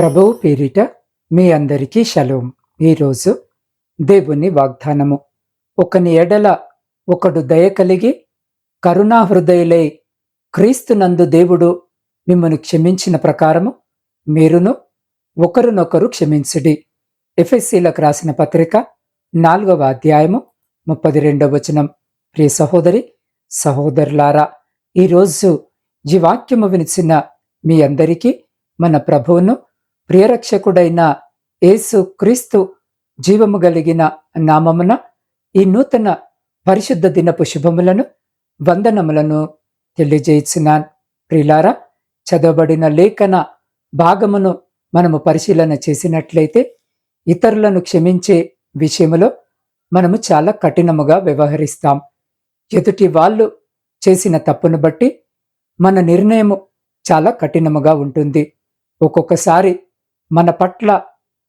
ప్రభువు పేరిట మీ అందరికీ షలోం. ఈరోజు దేవుని వాగ్దానము. ఒకని ఎడల ఒకడు దయ కలిగి కరుణా హృదయులై క్రీస్తునందు దేవుడు మిమ్మల్ని క్షమించిన ప్రకారము మీరును ఒకరినొకరు క్షమించుడి. ఎఫ్ఎస్సీలకు రాసిన పత్రిక నాలుగవ అధ్యాయము ముప్పది రెండవ వచనం. ప్రియ సహోదరి సహోదరులారా ఈరోజు ఈ వాక్యము వినిచిన మీ అందరికీ మన ప్రభువును ప్రియరక్షకుడైన యేసు క్రీస్తు జీవము కలిగిన నామమున ఈ నూతన పరిశుద్ధ దినపు శుభములను వందనములను తెలియజేయించున్నాను. ప్రిలారా చదవబడిన లేఖన భాగమును మనము పరిశీలన చేసినట్లయితే ఇతరులను క్షమించే విషయములో మనము చాలా కఠినముగా వ్యవహరిస్తాం. ఎదుటి వాళ్ళు చేసిన తప్పును బట్టి మన నిర్ణయము చాలా కఠినముగా ఉంటుంది. ఒక్కొక్కసారి మన పట్ల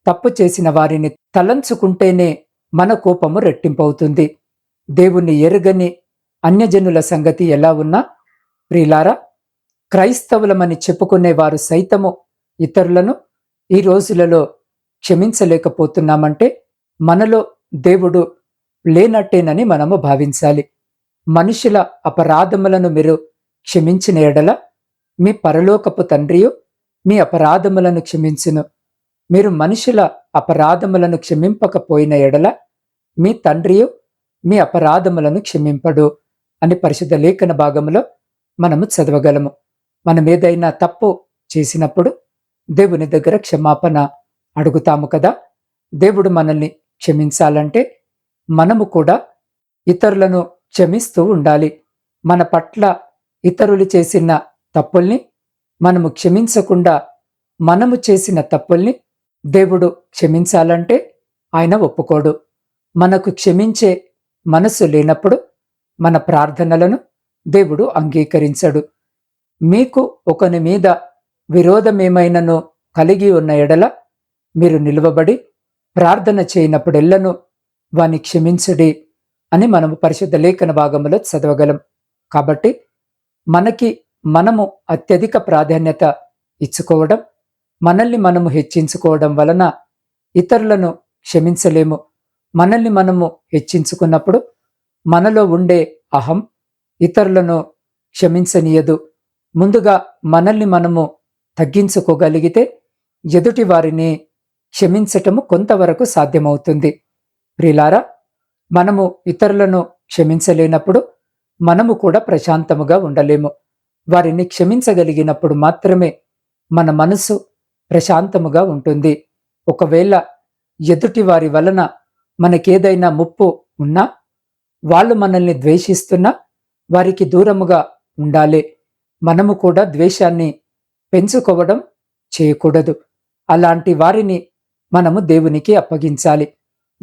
తప్పు చేసిన వారిని తలంచుకుంటేనే మన కోపము రెట్టింపవుతుంది. దేవుణ్ణి ఎరుగని అన్యజనుల సంగతి ఎలా ఉన్నా ప్రిలారా క్రైస్తవులమని చెప్పుకునే వారు సైతము ఇతరులను ఈ రోజులలో క్షమించలేకపోతున్నామంటే మనలో దేవుడు లేనట్టేనని మనము భావించాలి. మనుషుల అపరాధములను మీరు క్షమించిన ఎడల మీ పరలోకపు తండ్రియు మీ అపరాధములను క్షమించును. మీరు మనుషుల అపరాధములను క్షమింపకపోయిన ఎడల మీ తండ్రియు మీ అపరాధములను క్షమింపడు అని పరిశుద్ధ లేఖన భాగంలో మనము చదవగలము. మనం ఏదైనా తప్పు చేసినప్పుడు దేవుని దగ్గర క్షమాపణ అడుగుతాము కదా? దేవుడు మనల్ని క్షమించాలంటే మనము కూడా ఇతరులను క్షమిస్తూ ఉండాలి. మన పట్ల ఇతరులు చేసిన తప్పుల్ని మనము క్షమించకుండా మనము చేసిన తప్పుల్ని దేవుడు క్షమించాలంటే ఆయన ఒప్పుకోడు. మనకు క్షమించే మనసు లేనప్పుడు మన ప్రార్థనలను దేవుడు అంగీకరించడు. మీకు ఒకని మీద విరోధమేమైనను కలిగి ఉన్న ఎడల మీరు నిలువబడి ప్రార్థన చేయనప్పుడెల్లను వాని క్షమించుడి అని మనము పరిశుద్ధ లేఖన భాగంలో చదవగలం. కాబట్టి మనకి మనము అత్యధిక ప్రాధాన్యత ఇచ్చుకోవడం మనల్ని మనము హెచ్చించుకోవడం వలన ఇతరులను క్షమించలేము. మనల్ని మనము హెచ్చించుకున్నప్పుడు మనలో ఉండే అహం ఇతరులను క్షమించనీయదు. ముందుగా మనల్ని మనము తగ్గించుకోగలిగితే ఎదుటి వారిని క్షమించటము కొంతవరకు సాధ్యమవుతుంది. ప్రిలారా మనము ఇతరులను క్షమించలేనప్పుడు మనము కూడా ప్రశాంతముగా ఉండలేము. వారిని క్షమించగలిగినప్పుడు మాత్రమే మన మనసు ప్రశాంతముగా ఉంటుంది. ఒకవేళ ఎదుటి వారి వలన మనకేదైనా ముప్పు ఉన్నా వాళ్ళు మనల్ని ద్వేషిస్తున్నా వారికి దూరముగా ఉండాలి. మనము కూడా ద్వేషాన్ని పెంచుకోవడం చేయకూడదు. అలాంటి వారిని మనము దేవునికి అప్పగించాలి.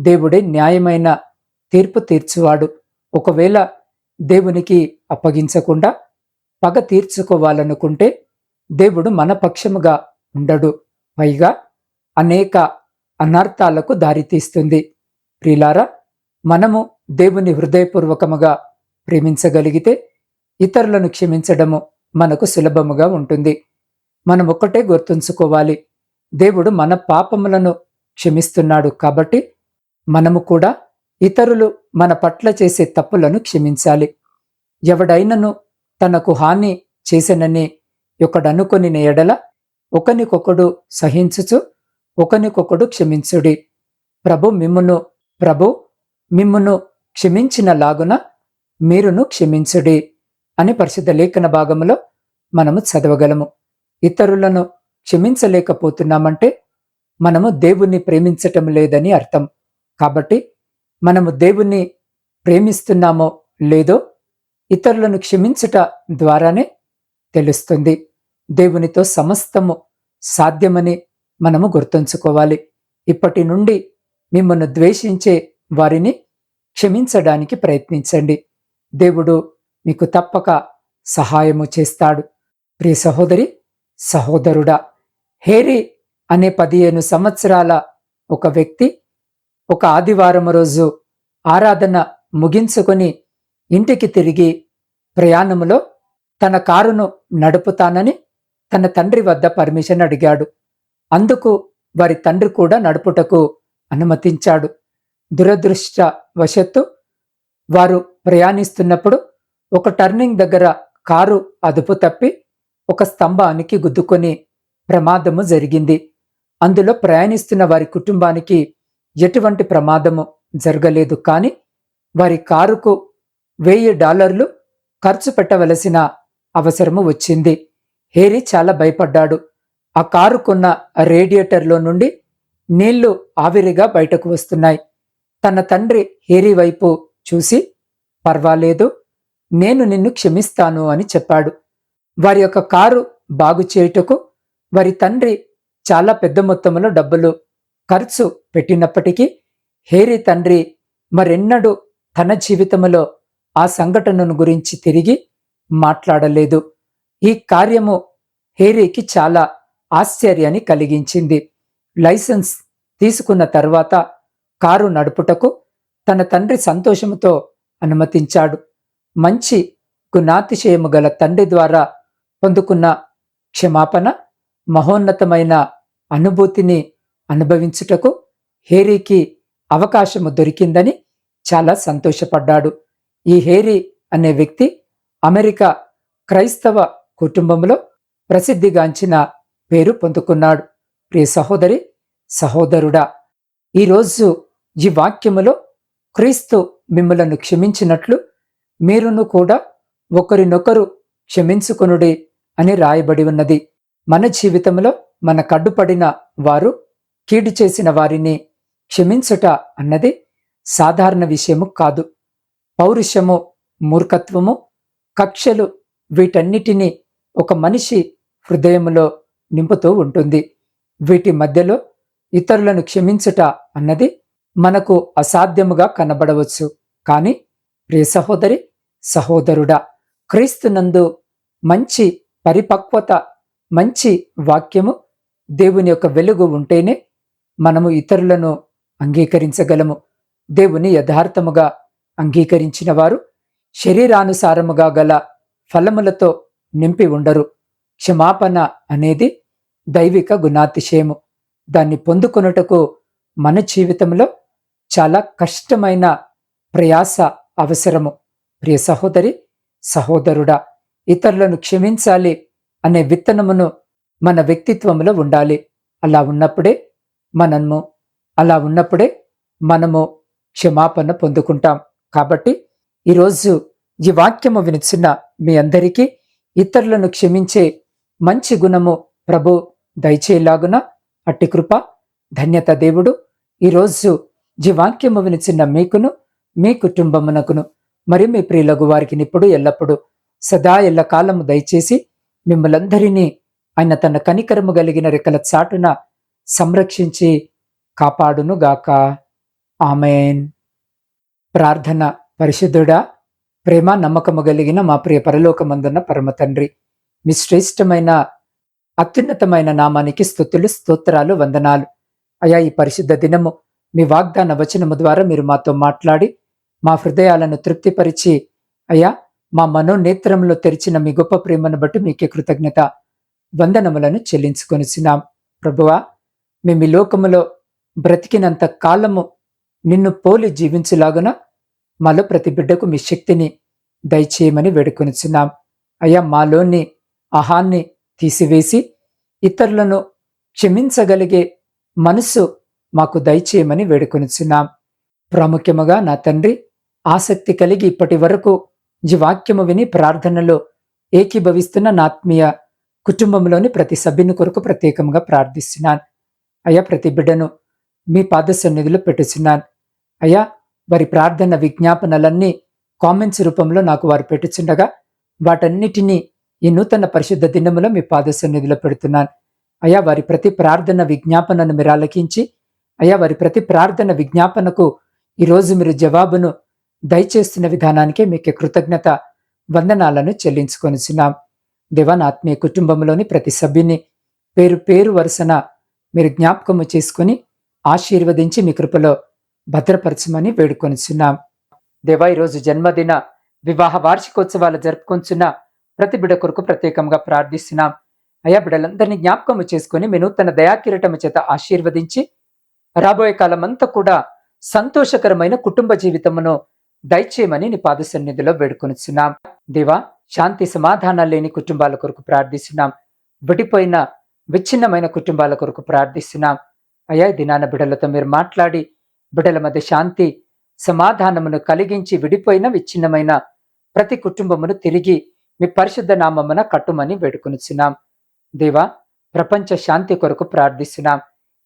దేవుడే న్యాయమైన తీర్పు తీర్చువాడు. ఒకవేళ దేవునికి అప్పగించకుండా పగ తీర్చుకోవాలనుకుంటే దేవుడు మన పక్షముగా ఉండడు. పైగా అనేక అనర్థాలకు దారితీస్తుంది ప్రిలారా మనము దేవుని హృదయపూర్వకముగా ప్రేమించగలిగితే ఇతరులను క్షమించడము మనకు సులభముగా ఉంటుంది. మనం ఒక్కటే గుర్తుంచుకోవాలి. దేవుడు మన పాపములను క్షమిస్తున్నాడు కాబట్టి మనము కూడా ఇతరులు మన పట్ల చేసే తప్పులను క్షమించాలి. ఎవడైనను తనకు హాని చేసెనని ఒకడనుకొని ఎడల ఒకనికొకడు సహించుచు ఒకనికొకడు క్షమించుడి. ప్రభు మిమ్మును ప్రభు మిమ్మును క్షమించిన లాగున మీరును క్షమించుడి అని పరిశుద్ధ లేఖన భాగంలో మనము చదవగలము. ఇతరులను క్షమించలేకపోతున్నామంటే మనము దేవుణ్ణి ప్రేమించటం లేదని అర్థం. కాబట్టి మనము దేవుణ్ణి ప్రేమిస్తున్నామో లేదో ఇతరులను క్షమించుట ద్వారానే తెలుస్తుంది. దేవునితో సమస్తము సాధ్యమని మనము గుర్తుంచుకోవాలి. ఇప్పటి నుండి మిమ్మల్ని ద్వేషించే వారిని క్షమించడానికి ప్రయత్నించండి. దేవుడు మీకు తప్పక సహాయము చేస్తాడు. ప్రియ సహోదరి సహోదరుడా హేరి అనే పదిహేను సంవత్సరాల ఒక వ్యక్తి ఒక ఆదివారం రోజు ఆరాధన ముగించుకొని ఇంటికి తిరిగి ప్రయాణంలో తన కారును నడుపుతానని తన తండ్రి వద్ద పర్మిషన్ అడిగాడు. అందుకు వారి తండ్రి కూడా నడుపుటకు అనుమతించాడు. దురదృష్ట వశత్తు వారు ప్రయాణిస్తున్నప్పుడు ఒక టర్నింగ్ దగ్గర కారు అదుపు తప్పి ఒక స్తంభానికి గుద్దుకొని ప్రమాదము జరిగింది. అందులో ప్రయాణిస్తున్న వారి కుటుంబానికి ఎటువంటి ప్రమాదము జరగలేదు. కానీ వారి కారుకు వెయ్యి డాలర్లు ఖర్చు పెట్టవలసిన అవసరము వచ్చింది. హేరీ చాలా భయపడ్డాడు. ఆ కారుకున్న రేడియేటర్లో నుండి నీళ్ళు ఆవిరిగా బయటకు వస్తున్నాయి. తన తండ్రి హేరీ వైపు చూసి పర్వాలేదు నేను నిన్ను క్షమిస్తాను అని చెప్పాడు. వారి యొక్క కారు బాగు చేయుటకు వారి తండ్రి చాలా పెద్ద మొత్తంలో డబ్బులు ఖర్చు పెట్టినప్పటికీ హేరీ తండ్రి మరెన్నడూ తన జీవితంలో ఆ సంఘటనను గురించి తిరిగి మాట్లాడలేదు. ఈ కార్యము హేరీకి చాలా ఆశ్చర్యాన్ని కలిగించింది. లైసెన్స్ తీసుకున్న తర్వాత కారు నడుపుటకు తన తండ్రి సంతోషముతో అనుమతించాడు. మంచి గుణాతిశయము గల తండ్రి ద్వారా పొందుకున్న క్షమాపణ మహోన్నతమైన అనుభూతిని అనుభవించుటకు హేరీకి అవకాశము దొరికిందని చాలా సంతోషపడ్డాడు. ఈ హేరీ అనే వ్యక్తి అమెరికా క్రైస్తవ కుటుంబంలో ప్రసిద్ధిగాంచిన పేరు పొందుకున్నాడు. ప్రియ సహోదరి సహోదరుడా ఈరోజు ఈ వాక్యములో క్రీస్తు మిమ్మలను క్షమించినట్లు మీరును కూడా ఒకరినొకరు క్షమించుకొనుడి అని రాయబడి ఉన్నది. మన జీవితంలో మన కడ్డుపడిన వారు కీడు చేసిన వారిని క్షమించుట అన్నది సాధారణ విషయము కాదు. పౌరుషము మూర్ఖత్వము కక్షలు వీటన్నిటినీ ఒక మనిషి హృదయములో నింపుతూ ఉంటుంది. వీటి మధ్యలో ఇతరులను క్షమించుట అన్నది మనకు అసాధ్యముగా కనబడవచ్చు. కానీ ప్రియ సహోదరి సహోదరుడా క్రీస్తునందు మంచి పరిపక్వత మంచి వాక్యము దేవుని యొక్క వెలుగు ఉంటేనే మనము ఇతరులను అంగీకరించగలము. దేవుని యథార్థముగా అంగీకరించిన వారు శరీరానుసారముగా గల ఫలములతో నింపి ఉండరు. క్షమాపణ అనేది దైవిక గుణాతిశయము. దాన్ని పొందుకొనుటకు మన జీవితంలో చాలా కష్టమైన ప్రయాస అవసరము. ప్రియ సహోదరి సహోదరుడా ఇతరులను క్షమించాలి అనే విత్తనమును మన వ్యక్తిత్వంలో ఉండాలి. అలా ఉన్నప్పుడే మనము అలా ఉన్నప్పుడే మనము క్షమాపణ పొందుకుంటాం. కాబట్టి ఈరోజు ఈ వాక్యము వినిచిన మీ అందరికీ ఇతరులను క్షమించే మంచి గుణము ప్రభు దయచేలాగున అట్టి కృప ధన్యత దేవుడు. ఈరోజు ఈ వాక్యము వినిచిన మీకును మీ కుటుంబమునకును మరి మీ ప్రియులకు వారికి ఇప్పుడు ఎల్లప్పుడూ సదా ఎల్ల కాలము దయచేసి మిమ్మలందరినీ ఆయన తన కనికరము కలిగిన రెక్కల చాటున సంరక్షించి కాపాడును గాక ఆమెన్. ప్రార్థన పరిశుద్ధుడా ప్రేమ నమ్మకము కలిగిన మా ప్రియ పరలోకమందున్న పరమ తండ్రి మీ శ్రేష్టమైన అత్యున్నతమైన నామానికి స్థుతులు స్తోత్రాలు వందనాలు. అయా ఈ పరిశుద్ధ దినము మీ వాగ్దాన వచనము ద్వారా మీరు మాతో మాట్లాడి మా హృదయాలను తృప్తిపరిచి అయ్యా మా మనోనేత్రంలో తెరిచిన మీ గొప్ప ప్రేమను బట్టి మీకే కృతజ్ఞత వందనములను చెల్లించుకొనిసినాం ప్రభువా మేము ఈ లోకములో బ్రతికినంత కాలము నిన్ను పోలి జీవించులాగున మాలో ప్రతి బిడ్డకు మీ శక్తిని దయచేయమని వేడుకొనిచున్నాం. అయ్యా మాలోని అహాన్ని తీసివేసి ఇతరులను క్షమించగలిగే మనసు మాకు దయచేయమని వేడుకొనిచున్నాం. ప్రాముఖ్యముగా నా తండ్రి ఆసక్తి కలిగి ఇప్పటి వరకు ఈ వాక్యము విని ప్రార్థనలో ఏకీభవిస్తున్న నా ఆత్మీయ కుటుంబంలోని ప్రతి సభ్యుని కొరకు ప్రత్యేకంగా ప్రార్థిస్తున్నాను. అయ్యా ప్రతి బిడ్డను మీ పాద సన్నిధిలో పెట్టుచున్నాను. అయ్యా వారి ప్రార్థన విజ్ఞాపనలన్నీ కామెంట్స్ రూపంలో నాకు వారు పెట్టుచుండగా వాటన్నిటినీ ఈ నూతన పరిశుద్ధ దినములో మీ పాద సన్నిధిలో పెడుతున్నాను. అయ్యా వారి ప్రతి ప్రార్థన విజ్ఞాపనను మీరు ఆలకించి అయ్యా వారి ప్రతి ప్రార్థన విజ్ఞాపనకు ఈరోజు మీరు జవాబును దయచేస్తున్న విధానానికే మీకు కృతజ్ఞత వందనాలను చెల్లించుకొనిచున్నాం. దేవాన్ ఆత్మీయ కుటుంబంలోని ప్రతి సభ్యుని పేరు పేరు వరుసన మీరు జ్ఞాపకము చేసుకుని ఆశీర్వదించి మీ కృపలో భద్రపరచమని వేడుకొనిచున్నాం. దేవా ఈరోజు జన్మదిన వివాహ వార్షికోత్సవాలు జరుపుకొంచున్న ప్రతి బిడ కొరకు ప్రత్యేకంగా ప్రార్థిస్తున్నాం. అయా బిడలందరినీ జ్ఞాపకము చేసుకుని మీ నూతన దయాకిరటము చేత ఆశీర్వదించి రాబోయే కాలం అంతా కూడా సంతోషకరమైన కుటుంబ జీవితమును దయచేయమని నీ పాద సన్నిధిలో వేడుకొనిచున్నాం. దేవా శాంతి సమాధానాలు లేని కుటుంబాల కొరకు ప్రార్థిస్తున్నాం. విడిపోయిన విచ్ఛిన్నమైన కుటుంబాల కొరకు ప్రార్థిస్తున్నాం. అయ్యా దినాన బిడలతో మీరు మాట్లాడి బిడ్డల మధ్య శాంతి సమాధానమును కలిగించి విడిపోయిన విచ్ఛిన్నమైన ప్రతి కుటుంబమును తిరిగి మీ పరిశుద్ధ నామమున కట్టుమని వేడుకొనిచున్నాం. దేవా ప్రపంచ శాంతి కొరకు ప్రార్థిస్తున్నాం.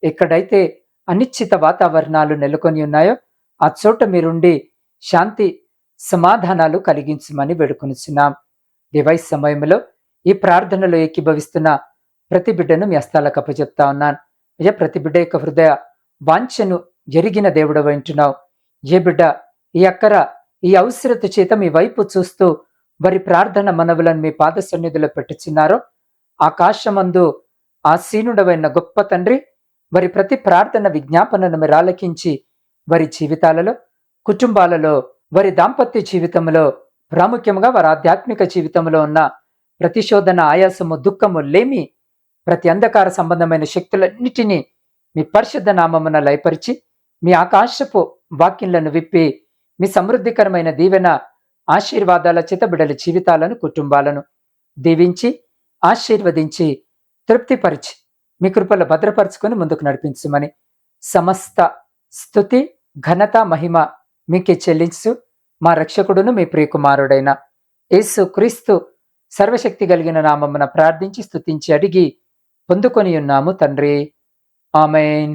ఎక్కడైతే అనిశ్చిత వాతావరణాలు నెలకొని ఉన్నాయో ఆ చోట మీరుండి శాంతి సమాధానాలు కలిగించమని వేడుకొనిచున్నాం. దేవా ఈ సమయంలో ఈ ప్రార్థనలో ఏకీభవిస్తున్న ప్రతి బిడ్డను మీ హస్తాలకు అప్పచెప్తా ఉన్నాను. అయ్యా ప్రతి బిడ్డ యొక్క హృదయ వాంఛను ఎరిగిన దేవుడు వింటున్నావు. ఏ బిడ్డ ఈ అక్కర ఈ అవసరత చేత మీ వైపు చూస్తూ వారి ప్రార్థన మనవులను మీ పాద సన్నిధిలో పెట్టుచున్నారో ఆకాశమందు ఆసీనుడవైన గొప్ప తండ్రి వారి ప్రతి ప్రార్థన విజ్ఞాపనను మీరు ఆలకించి వారి జీవితాలలో కుటుంబాలలో వారి దాంపత్య జీవితంలో ప్రాముఖ్యంగా వారి ఆధ్యాత్మిక జీవితంలో ఉన్న ప్రతిశోధన ఆయాసము దుఃఖము లేమి ప్రతి అంధకార సంబంధమైన శక్తులన్నిటినీ మీ పరిశుద్ధ నామమున లయపరిచి మీ ఆకాశపు వాక్యంలను విప్పి మీ సమృద్ధికరమైన దీవెన ఆశీర్వాదాల చేత బిడల జీవితాలను కుటుంబాలను దీవించి ఆశీర్వదించి తృప్తిపరిచి మీ కృపలో భద్రపరుచుకొని ముందుకు నడిపించమని సమస్త స్థుతి ఘనత మహిమ మీకే చెల్లించు. మా రక్షకుడును మీ ప్రియకుమారుడైన యేసు క్రీస్తు సర్వశక్తి కలిగిన నామమున ప్రార్థించి స్తుతించి అడిగి పొందుకొని ఉన్నాము తండ్రి. ఆమెన్.